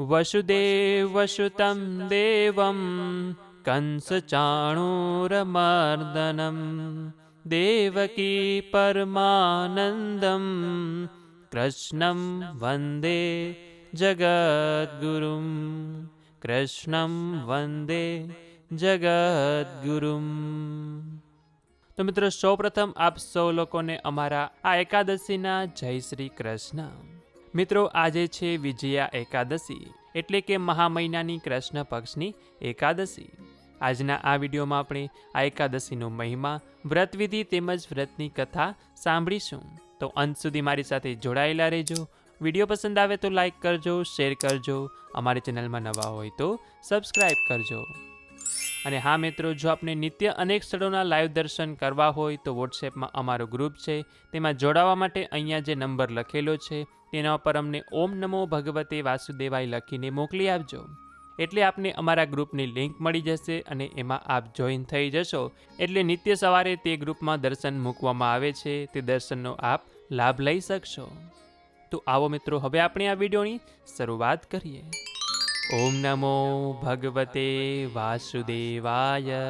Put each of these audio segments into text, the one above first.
વસુદેવસુतं देवं कंसचाणूरमर्दनं દેવકી પરમાનંદમ कृष्णं વંદે जगद्गुरुं, कृष्णं વંદે જગદગુરુમ તો મિત્રો સૌપ્રથમ આપ સૌ લોકોને અમારા આ એકાદશીના જય શ્રી કૃષ્ણ મિત્રો, આજે છે વિજયા એકાદશી, એટલે કે મહા મહિનાની કૃષ્ણ પક્ષની એકાદશી. આજના આ વિડીયોમાં આપણે આ એકાદશીનો મહિમા, વ્રતવિધિ તેમજ વ્રતની કથા સાંભળીશું. તો અંત સુધી મારી સાથે જોડાયેલા રહેજો. વીડિયો પસંદ આવે તો લાઇક કરજો, શેર કરજો. અમારી ચેનલમાં નવા હોય તો સબસ્ક્રાઈબ કરજો. અને હા મિત્રો, જો આપને નિત્ય અનેક સ્થળોના લાઈવ દર્શન કરવા હોય તો વોટ્સએપમાં અમારો ગ્રુપ છે. તેમાં જોડાવા માટે અહીંયા જે નંબર લખેલો છે તેના પર અમને ઓમ નમો ભગવતે વાસુદેવાય લખીને મોકલી આપજો. એટલે આપને અમારા ગ્રુપની લિંક મળી જશે અને એમાં આપ જોઈન થઈ જશો. એટલે નિત્ય સવારે તે ગ્રુપમાં દર્શન મૂકવામાં આવે છે. તે દર્શનનો આપ લાભ લઈ શકશો. તો આવો મિત્રો, હવે આપણે આ વિડીયોની શરૂઆત કરીએ. ઓમ નમો ભગવતે વાસુદેવાય.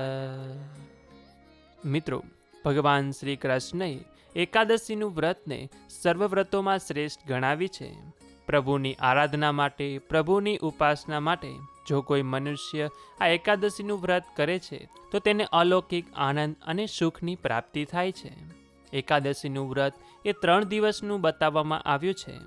મિત્રો, ભગવાન શ્રી કૃષ્ણએ એકાદશીનું વ્રતને સર્વ વ્રતોમાં શ્રેષ્ઠ ગણાવી છે. પ્રભુની આરાધના માટે, પ્રભુની ઉપાસના માટે જો કોઈ મનુષ્ય આ એકાદશીનું વ્રત કરે છે, તો તેને અલૌકિક આનંદ અને સુખની પ્રાપ્તિ થાય છે. એકાદશીનું વ્રત એ ત્રણ દિવસનું બતાવવામાં આવ્યું છે.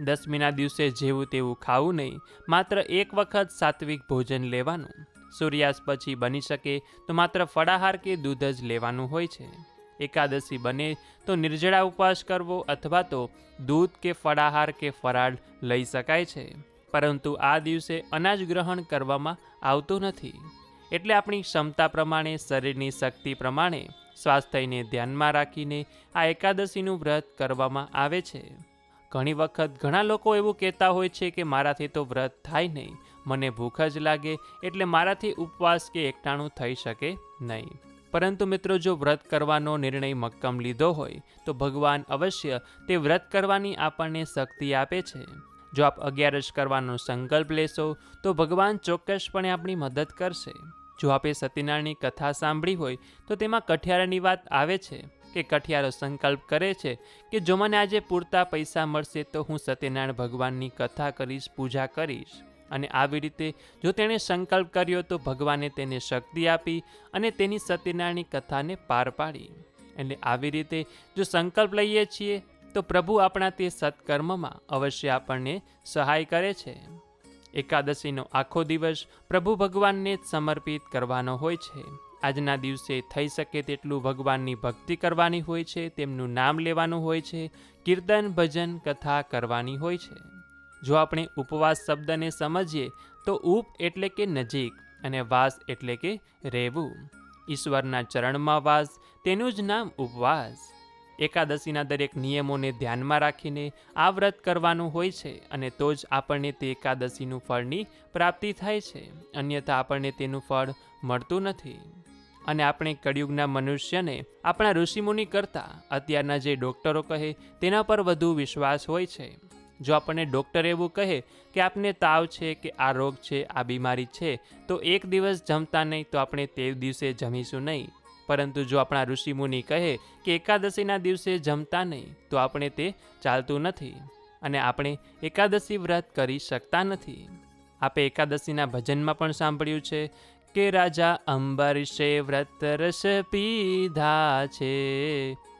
દસમીના દિવસે જેવું તેવું ખાવું નહીં, માત્ર એક વખત સાત્વિક ભોજન લેવાનું. સૂર્યાસ્ત પછી બની શકે તો માત્ર ફળાહાર કે દૂધ જ લેવાનું હોય છે. એકાદશી બને તો નિર્જળા ઉપવાસ કરવો અથવા તો દૂધ કે ફળાહાર કે ફરાળ લઈ શકાય છે. પરંતુ આ દિવસે અનાજ ગ્રહણ કરવામાં આવતું નથી. એટલે આપણી ક્ષમતા પ્રમાણે, શરીરની શક્તિ પ્રમાણે, સ્વાસ્થ્યને ધ્યાનમાં રાખીને આ એકાદશીનું વ્રત કરવામાં આવે છે. ઘણી વખત ઘણા લોકો એવું કહેતા હોય છે કે મારાથી તો વ્રત થાય નહીં. મને ભૂખ જ લાગે, એટલે મારાથી ઉપવાસ કે એકટાણું થઈ શકે નહીં. પરંતુ મિત્રો, જો વ્રત કરવાનો નિર્ણય મક્કમ લીધો હોય, તો ભગવાન અવશ્ય તે વ્રત કરવાની આપણને શક્તિ આપે છે. જો આપ અગિયારસ કરવાનો સંકલ્પ લેશો, તો ભગવાન ચોક્કસપણે આપણી મદદ કરશે. જો આપે સત્યનારાયણની કથા સાંભળી હોય, તો તેમાં કઠિયારાની વાત આવે છે કે કઠિયારો સંકલ્પ કરે છે કે જો મને આજે પૂરતા પૈસા મળશે, તો હું સત્યનારાયણ ભગવાનની કથા કરીશ, પૂજા કરીશ. અને આવી રીતે જો તેણે સંકલ્પ કર્યો તો ભગવાને તેને શક્તિ આપી અને તેની સત્યનારાયણની કથાને પાર પાડી. એટલે આવી રીતે જો સંકલ્પ લઈએ છીએ, તો પ્રભુ આપણા તે સત્કર્મમાં અવશ્ય આપણને સહાય કરે છે. એકાદશીનો આખો દિવસ પ્રભુ ભગવાનને જ સમર્પિત કરવાનો હોય છે. આજના દિવસે થઈ શકે તેટલું ભગવાનની ભક્તિ કરવાની હોય છે, તેમનું નામ લેવાનું હોય છે, કીર્તન ભજન કથા કરવાની હોય છે. જો આપણે ઉપવાસ શબ્દને સમજીએ, તો ઉપ એટલે કે નજીક અને વાસ એટલે કે રહેવું. ઈશ્વરના ચરણમાં વાસ, તેનું જ નામ ઉપવાસ. એકાદશીના દરેક નિયમોને ધ્યાનમાં રાખીને આ વ્રત કરવાનું હોય છે અને તો જ આપણને તે એકાદશીનું ફળની પ્રાપ્તિ થાય છે, અન્યથા આપણને તેનું ફળ મળતું નથી. અને આપણે કળિયુગના મનુષ્યને આપણા ઋષિમુનિ કરતાં અત્યારના જે ડૉક્ટરો કહે, તેના પર વધુ વિશ્વાસ હોય છે. જો આપણને ડૉક્ટર એવું કહે કે આપને તાવ છે, કે આ રોગ છે, આ બીમારી છે, તો એક દિવસ જમતા નહીં તો આપણે તે દિવસે જમીશું નહીં. પરંતુ જો આપણા ઋષિમુનિ કહે કે એકાદશીના દિવસે જમતા નહીં તો આપણે તે ચાલતું નથી અને આપણે એકાદશી વ્રત કરી શકતા નથી. આપે એકાદશીના ભજનમાં પણ સાંભળ્યું છે કે રાજા અંબરીશે વ્રત રસ પીધા છે.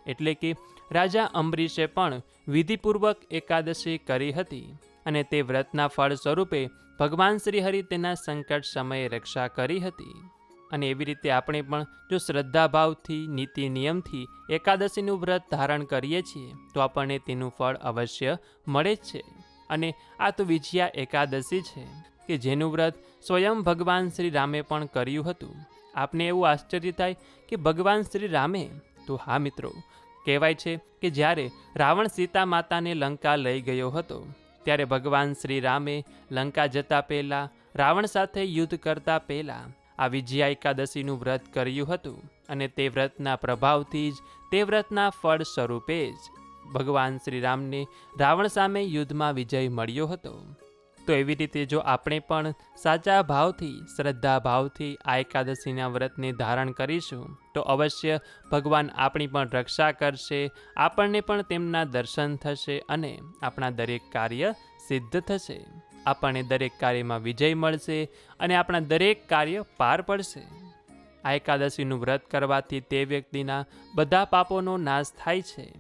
એટલે કે રાજા અંબરીશે પણ વિધિપૂર્વક એકાદશી કરી હતી અને તે વ્રતના ફળ સ્વરૂપે ભગવાન શ્રી હરિ તેના સંકટ સમયે રક્ષા કરી હતી. અને એવી રીતે આપણે પણ જો શ્રદ્ધાભાવથી નીતિ નિયમથી એકાદશીનું વ્રત ધારણ કરીએ છીએ, તો આપણને તેનું ફળ અવશ્ય મળે જ છે. અને આ તો વિજયા એકાદશી છે, કે જેનું વ્રત સ્વયં ભગવાન શ્રી રામે પણ કર્યું હતું. આપને એવું આશ્ચર્ય થાય કે ભગવાન શ્રી રામે તો હા મિત્રો કહેવાય છે કે જ્યારે રાવણ સીતા માતાને લંકા લઈ ગયો હતો, ત્યારે ભગવાન શ્રી રામે લંકા જતા પહેલાં રાવણ સાથે યુદ્ધ કરતા પહેલાં આ વિજયા એકાદશીનું વ્રત કર્યું હતું અને તે વ્રતના પ્રભાવથી જ તે વ્રતના ફળ સ્વરૂપે જ ભગવાન શ્રીરામને રાવણ સામે યુદ્ધમાં વિજય મળ્યો હતો. તો એવી રીતે જો આપણે પણ સાચા ભાવથી, શ્રદ્ધા ભાવથી આ એકાદશીના વ્રતને ધારણ કરીશું, તો અવશ્ય ભગવાન આપણી પણ રક્ષા કરશે, આપણને પણ તેમના દર્શન થશે અને આપણા દરેક કાર્ય સિદ્ધ થશે. આપણને દરેક કાર્યમાં વિજય મળશે અને આપણા દરેક કાર્ય પાર પડશે. આ એકાદશીનું વ્રત કરવાથી તે વ્યક્તિના બધા પાપોનો નાશ થાય છે.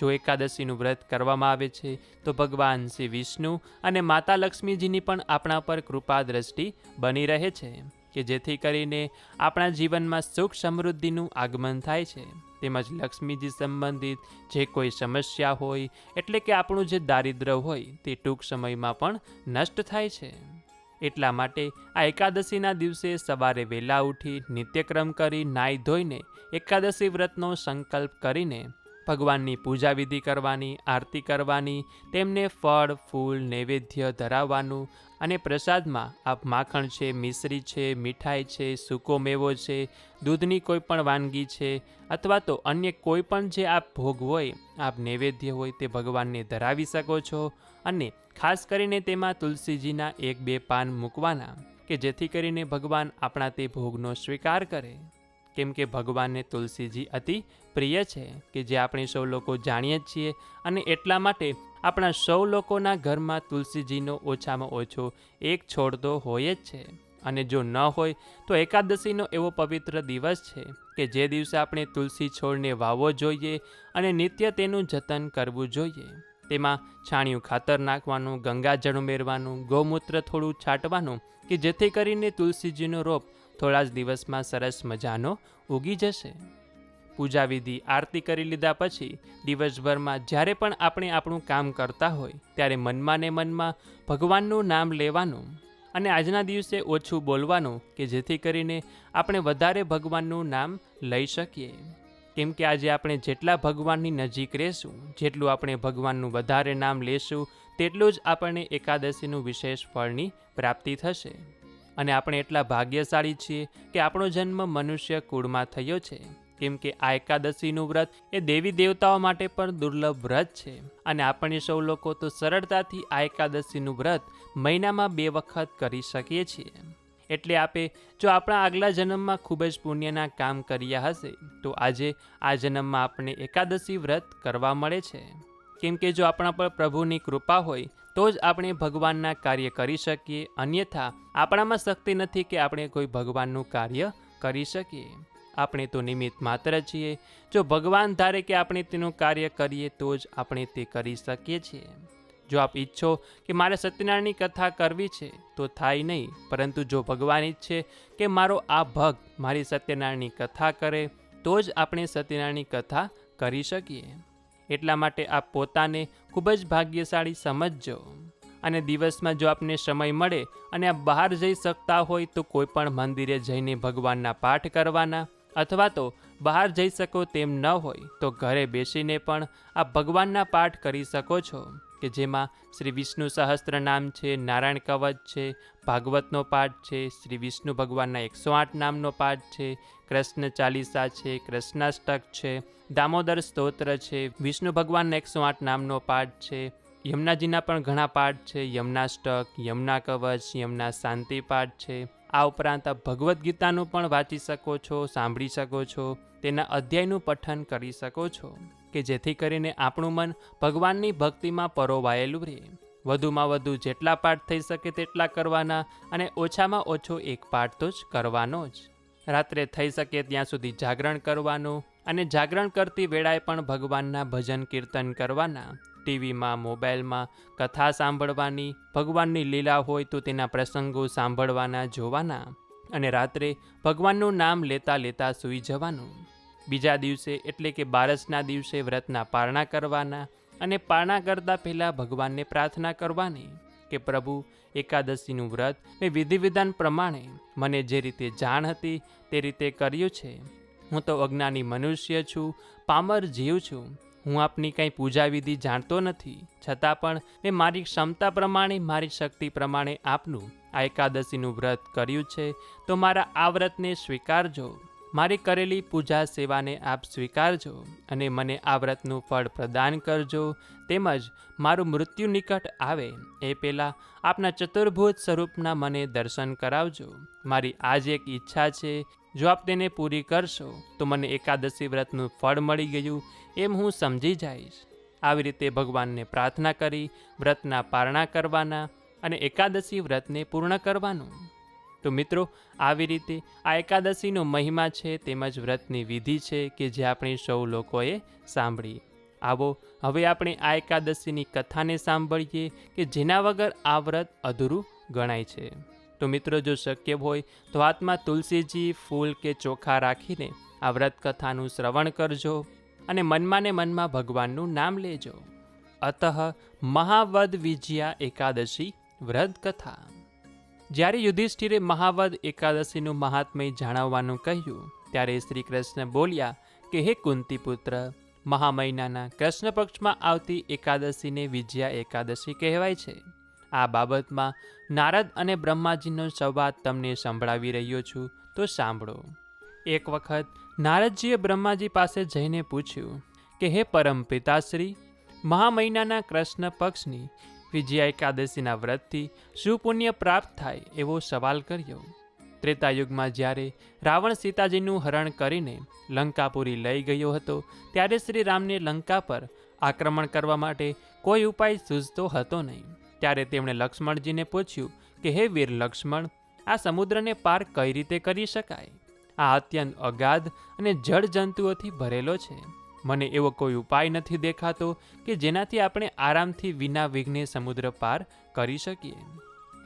જો એકાદશીનું વ્રત કરવામાં આવે છે, તો ભગવાન શ્રી વિષ્ણુ અને માતા લક્ષ્મીજીની પણ આપણા પર કૃપા દ્રષ્ટિ બની રહે છે, કે જેથી કરીને આપણા જીવનમાં સુખ સમૃદ્ધિનું આગમન થાય છે. તેમજ લક્ષ્મીજી સંબંધિત જે કોઈ સમસ્યા હોય, એટલે કે આપણું જે દારિદ્ર હોય, તે ટૂંક સમયમાં પણ નષ્ટ થાય છે. એટલા માટે આ એકાદશીના દિવસે સવારે વહેલા ઉઠી નિત્યક્રમ કરી નાહી ધોઈને એકાદશી વ્રતનો સંકલ્પ કરીને ભગવાનની પૂજા વિધિ કરવાની, આરતી કરવાની, તેમને ફળ, ફૂલ, નૈવેદ્ય ધરાવવાનું અને પ્રસાદમાં આપ માખણ છે, મિશ્રી છે, મીઠાઈ છે, સૂકો મેવો છે, દૂધની કોઈ પણ વાનગી છે અથવા તો અન્ય કોઈ પણ જે આપ ભોગ હોય, આપ નૈવેદ્ય હોય તે ભગવાનને ધરાવી શકો છો અને ખાસ કરીને તેમાં તુલસીજીના એક બે પાન મૂકવાના કે જેથી કરીને ભગવાન આપણા તે ભોગનો સ્વીકાર કરે. કેમ કે ભગવાનને તુલસીજી અતિ પ્રિય છે, કે જે આપણે સૌ લોકો જાણીએ જ છીએ. અને એટલા માટે આપણા સૌ લોકોના ઘરમાં તુલસીજીનો ઓછામાં ઓછો એક છોડ તો હોય જ છે. અને જો ન હોય, તો એકાદશીનો એવો પવિત્ર દિવસ છે, કે જે દિવસે આપણે તુલસી છોડને વાવવો જોઈએ અને નિત્ય તેનું જતન કરવું જોઈએ. તેમાં છાણિયું ખાતર નાખવાનું ગંગાજળ ઉમેરવાનું, ગૌમૂત્ર થોડું છાંટવાનું કે જેથી કરીને તુલસીજીનો રોપ થોડા જ દિવસમાં સરસ મજાનો ઉગી જશે. પૂજા વિધિ આરતી કરી લીધા પછી દિવસભરમાં જ્યારે પણ આપણે આપણું કામ કરતા હોય ત્યારે મનમાં ને મનમાં ભગવાનનું નામ લેવાનું અને આજના દિવસે ઓછું બોલવાનું કે જેથી કરીને આપણે વધારે ભગવાનનું નામ લઈ શકીએ. કેમ કે આજે આપણે જેટલા ભગવાનની નજીક રહેશું, જેટલું આપણે ભગવાનનું વધારે નામ લેશું, તેટલું જ આપણને એકાદશીનું વિશેષ ફળની પ્રાપ્તિ થશે. અને આપણે એટલા ભાગ્યશાળી છીએ કે આપણો જન્મ મનુષ્ય કુળમાં થયો છે. કેમ કે આ એકાદશીનું વ્રત એ દેવી દેવતાઓ માટે પણ દુર્લભ વ્રત છે. અને આપણે સૌ લોકો તો સરળતાથી આ એકાદશીનું વ્રત મહિનામાં બે વખત કરી શકીએ છીએ. એટલે આપે, જો આપણા આગલા જન્મમાં ખૂબ જ પુણ્યના કામ કર્યા હશે, તો આજે આ જન્મમાં આપણે એકાદશી વ્રત કરવા મળે છે. કેમ કે જો આપણા પર પ્રભુની કૃપા હોય, તો જ આપણે ભગવાનના કાર્ય કરી શકીએ. અન્યથા, આપણામાં શક્તિ નથી કે આપણે કોઈ ભગવાનનું કાર્ય કરી શકીએ. આપણે તો નિમિત્ત માત્ર છીએ. જો ભગવાન ધારે કે આપણે તેનું કાર્ય કરીએ, તો જ આપણે તે કરી શકીએ છીએ. જો આપ ઈચ્છો કે મારે સત્યનારાયણની કથા કરવી છે, તો થાય નહીં. પરંતુ જો ભગવાન ઈચ્છે કે મારો આ ભક્ત મારી સત્યનારાયણની કથા કરે, તો જ આપણે સત્યનારાયણની કથા કરી શકીએ. એટલા માટે આપ પોતાને ખૂબ જ ભાગ્યશાળી સમજજો. અને દિવસમાં જો આપને સમય મળે અને આપ બહાર જઈ શકતા હોય, તો કોઈ પણ મંદિરે જઈને ભગવાનના પાઠ કરવાના, અથવા તો બહાર જઈ શકો તેમ ન હોય, તો ઘરે બેસીને પણ આપ ભગવાનના પાઠ કરી શકો છો. કે જેમાં શ્રી વિષ્ણુ સહસ્ત્ર નામ છે, નારાયણ કવચ છે, ભાગવતનો પાઠ છે, શ્રી વિષ્ણુ ભગવાનના એકસો આઠ નામનો પાઠ છે, કૃષ્ણ ચાલીસા છે, કૃષ્ણાષ્ટક છે, દામોદર સ્તોત્ર છે, વિષ્ણુ ભગવાનના એકસો આઠ નામનો પાઠ છે, યમુનાજીના પણ ઘણા પાઠ છે, યમનાષ્ટક, યમુના કવચ, યમુના શાંતિ પાઠ છે. આ ઉપરાંત ભગવદ્ ગીતાનું પણ વાંચી શકો છો, સાંભળી શકો છો, તેના અધ્યાયનું પઠન કરી શકો છો. કે જેથી કરીને આપણું મન ભગવાનની ભક્તિમાં પરોવાયેલું રહે. વધુમાં વધુ જેટલા પાઠ થઈ શકે તેટલા કરવાના અને ઓછામાં ઓછો એક પાઠ તો જ કરવાનો જ. રાત્રે થઈ શકે ત્યાં સુધી જાગરણ કરવાનું અને જાગરણ કરતી વેળાએ પણ ભગવાનના ભજન કીર્તન કરવાના. ટીવીમાં, મોબાઈલમાં કથા સાંભળવાની, ભગવાનની લીલા હોય તો તેના પ્રસંગો સાંભળવાના, જોવાના અને રાત્રે ભગવાનનું નામ લેતા લેતા સૂઈ જવાનું. બીજા દિવસે એટલે કે બારસના દિવસે વ્રતના પારણા કરવાના અને પારણા કરતાં પહેલાં ભગવાનને પ્રાર્થના કરવાની કે પ્રભુ, એકાદશીનું વ્રત મેં વિધિ વિધાન પ્રમાણે મને જે રીતે જાણ હતી તે રીતે કર્યું છે. હું તો અજ્ઞાની મનુષ્ય છું, પામર જીવ છું. હું આપની કંઈ પૂજા વિધિ જાણતો નથી. છતાં પણ મેં મારી ક્ષમતા પ્રમાણે, મારી શક્તિ પ્રમાણે આપનું આ એકાદશીનું વ્રત કર્યું છે. તો મારા આ વ્રતને સ્વીકારજો. મારી કરેલી પૂજા સેવાને આપ સ્વીકારજો અને મને આ વ્રતનું ફળ પ્રદાન કરજો. તેમજ મારું મૃત્યુ નિકટ આવે એ પહેલાં આપના ચતુર્ભુજ સ્વરૂપના મને દર્શન કરાવજો. મારી આજ એક ઈચ્છા છે, જો આપ તેને પૂરી કરશો, તો મને એકાદશી વ્રતનું ફળ મળી ગયું, એમ હું સમજી જઈશ. આવી રીતે ભગવાનને પ્રાર્થના કરી, વ્રતના પારણા કરવાના અને એકાદશી વ્રતને પૂર્ણ કરવાનું. તો મિત્રો, આવી રીતે આ એકાદશીનો મહિમા છે તેમજ વ્રતની વિધિ છે કે જે આપણે સૌ લોકોએ સાંભળી આવો, હવે આપણે આ એકાદશીની કથાને સાંભળીએ કે જેના વગર આ વ્રત અધૂરું ગણાય છે. તો મિત્રો, જો શક્ય હોય તો હાથમાં તુલસીજી, ફૂલ કે ચોખા રાખીને આ વ્રત કથાનું શ્રવણ કરજો અને મનમાં ને મનમાં ભગવાનનું નામ લેજો. અતઃ મહાવદ વિજયા એકાદશી વ્રત કથા. જ્યારે યુધિષ્ઠિરે મહાવદ એકાદશીનું મહાત્મય જણાવવાનું કહ્યું, ત્યારે શ્રી કૃષ્ણ બોલ્યા કે, હે કુંતી પુત્ર મહામહિનાના કૃષ્ણ પક્ષમાં આવતી એકાદશીને વિજયા એકાદશી કહેવાય છે. આ બાબતમાં નારદ અને બ્રહ્માજીનો સંવાદ તમને સંભળાવી રહ્યો છું, તો સાંભળો. એક વખત નારદજીએ બ્રહ્માજી પાસે જઈને પૂછ્યું કે, હે પરમ પિતાશ્રી મહામહિનાના કૃષ્ણ પક્ષની વિજયા એકાદશીના વ્રતથી શું પુણ્ય પ્રાપ્ત થાય એવો સવાલ કર્યો. ત્રેતાયુગમાં જ્યારે રાવણ સીતાજીનું હરણ કરીને લંકાપુરી લઈ ગયો હતો, ત્યારે શ્રી રામને લંકા પર આક્રમણ કરવા માટે કોઈ ઉપાય સૂઝતો હતો નહીં. ત્યારે તેમણે લક્ષ્મણજીને પૂછ્યું કે, હે વીર લક્ષ્મણ, આ સમુદ્રને પાર કઈ રીતે કરી શકાય? આ અત્યંત અગાધ અને જળ જંતુઓથી ભરેલો છે. મને એવો કોઈ ઉપાય નથી દેખાતો કે જેનાથી આપણે આરામથી વિના વિઘ્ને સમુદ્ર પાર કરી શકીએ.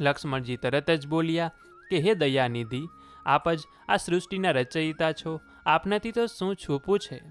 લક્ષ્મણજી તરત જ બોલ્યા, કે હે દયાનિધિ, આપ જ આ સૃષ્ટિના રચયિતા છો. આપનાથી તો શું છૂપું છે?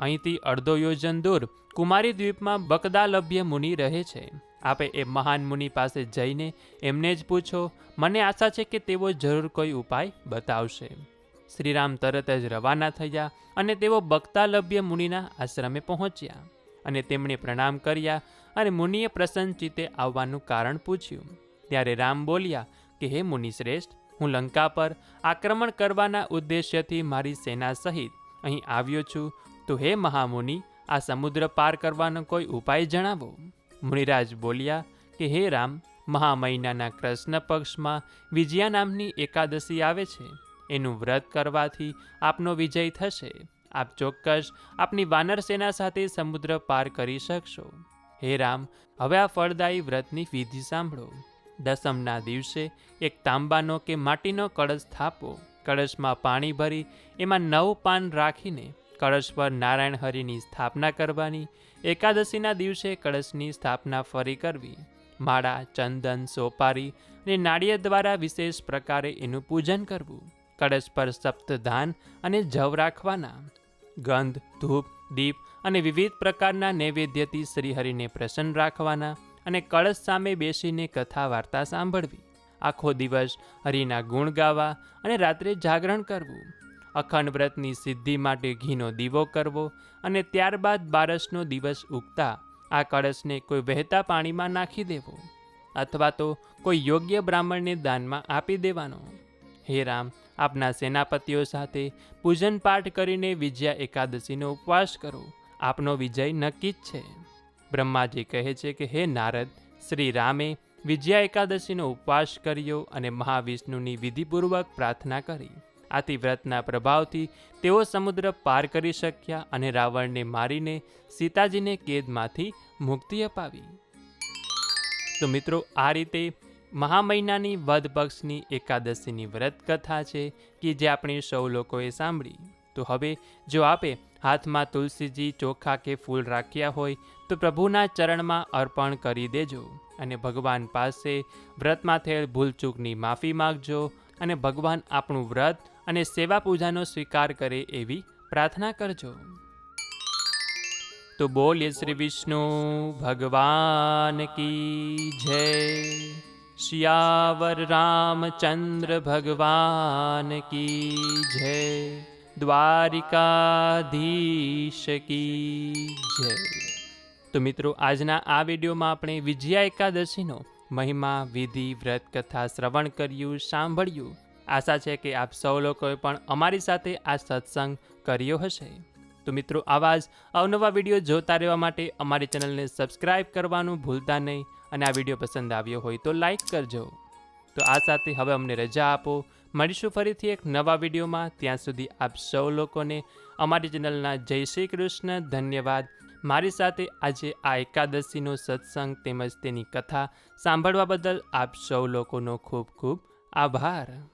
અહીંથી અડધો યોજન દૂર કુમારી દ્વીપમાં બકદાલભ્ય મુનિ રહે છે. આપે એ મહાન મુનિ પાસે જઈને એમને જ પૂછો, મને આશા છે કે તેઓ જરૂર કોઈ ઉપાય બતાવશે. શ્રીરામ તરત જ રવાના થયા અને તેઓ બક્તાલભ્ય મુનિના આશ્રમે પહોંચ્યા અને તેમણે પ્રણામ કર્યા અને મુનિએ પ્રસન્ન ચિત્તે આવવાનું કારણ પૂછ્યું. ત્યારે રામ બોલ્યા, કે હે મુનિશ્રેષ્ઠ હું લંકા પર આક્રમણ કરવાના ઉદ્દેશ્યથી મારી સેના સહિત અહીં આવ્યો છું. તો હે મહામુનિ, આ સમુદ્ર પાર કરવાનો કોઈ ઉપાય જણાવો. મુનિરાજ બોલ્યા, કે હે રામ, મહામહિનાના કૃષ્ણ પક્ષમાં વિજયા નામની એકાદશી આવે છે. એનું વ્રત કરવાથી આપનો વિજય થશે. આપ ચોક્કસ આપની વાનર સેના સાથે સમુદ્ર પાર કરી શકશો. હે રામ, હવે આ ફળદાયી વ્રતની વિધિ સાંભળો. દસમના દિવસે એક તાંબાનો કે માટીનો કળશ થાપો. કળશમાં પાણી ભરી એમાં નવ પાન રાખીને કળશ પર નારાયણ હરિની સ્થાપના કરવાની, એકાદશીના દિવસે કળશની સ્થાપના ફરી કરવી. માળા, ચંદન, સોપારી અને નાળિયેર દ્વારા વિશેષ પ્રકારે એનું પૂજન કરવું. કળશ પર સપ્તધાન અને જવ રાખવાના. ગંધ, ધૂપ, દીપ અને વિવિધ પ્રકારના નૈવેદ્યથી શ્રીહરિને પ્રસન્ન રાખવાના અને કળશ સામે બેસીને કથા વાર્તા સાંભળવી. આખો દિવસ હરિના ગુણ ગાવા અને રાત્રે જાગરણ કરવું. અખંડ વ્રતની સિદ્ધિ માટે ઘીનો દીવો કરવો અને ત્યારબાદ બારસનો દિવસ ઉગતા આ કળશને કોઈ વહેતા પાણીમાં નાખી દેવો અથવા તો કોઈ યોગ્ય બ્રાહ્મણને દાનમાં આપી દેવાનો. હે રામ, આપના સેનાપતિઓ સાથે પૂજન પાઠ કરીને વિજયા એકાદશીનો ઉપવાસ કરો. આપનો વિજય નક્કી જ છે. બ્રહ્માજી કહે છે કે, હે નારદ, શ્રી રામે વિજયા એકાદશીનો ઉપવાસ કર્યો અને મહાવિષ્ણુની વિધિપૂર્વક પ્રાર્થના કરી. આથી વ્રતના પ્રભાવથી તેઓ સમુદ્ર પાર કરી શક્યા અને રાવણને મારીને સીતાજીને કેદમાંથી મુક્તિ અપાવી. તો મિત્રો, આ રીતે મહા મહિનાની વદ પક્ષની એકાદશીની વ્રત કથા છે કે જે આપણે સૌ લોકોએ સાંભળી. તો હવે જો આપે હાથમાં તુલસીજી, ચોખા કે ફૂલ રાખ્યા હોય, તો પ્રભુના ચરણમાં અર્પણ કરી દેજો અને ભગવાન પાસે વ્રતમાં થયેલ ભૂલચૂકની માફી માગજો અને ભગવાન આપણું વ્રત અને સેવા પૂજાનો સ્વીકાર કરે એવી પ્રાર્થના કરજો. તો બોલીએ શ્રી વિષ્ણુ, ભગવાન કી જય. શિયાવર રામચંદ્ર ભગવાન કી જય દ્વારિકાધીશ કી જય તો મિત્રો આજના આ વિડીયોમાં આપણે વિજયા એકાદશીનો મહિમા, વિધિ, વ્રત, કથા શ્રવણ કર્યું, સાંભળ્યું. આશા છે કે આપ સૌ લોકોએ પણ અમારી સાથે આ સત્સંગ કર્યો હશે. તો મિત્રો, આવા જ અવનવા વીડિયો જોતા રહેવા માટે અમારી ચેનલને સબસ્ક્રાઇબ કરવાનું ભૂલતા નહીં અને આ વીડિયો પસંદ આવ્યો હોય તો લાઈક કરજો. તો આ સાથે હવે અમને રજા આપો. મળીશું ફરીથી એક નવા વિડીયોમાં. ત્યાં સુધી આપ સૌ લોકોને અમારી ચેનલના જય શ્રી કૃષ્ણ. ધન્યવાદ. મારી સાથે આજે આ એકાદશીનો સત્સંગ તેમજ તેની કથા સાંભળવા બદલ આપ સૌ લોકોનો ખૂબ ખૂબ આભાર.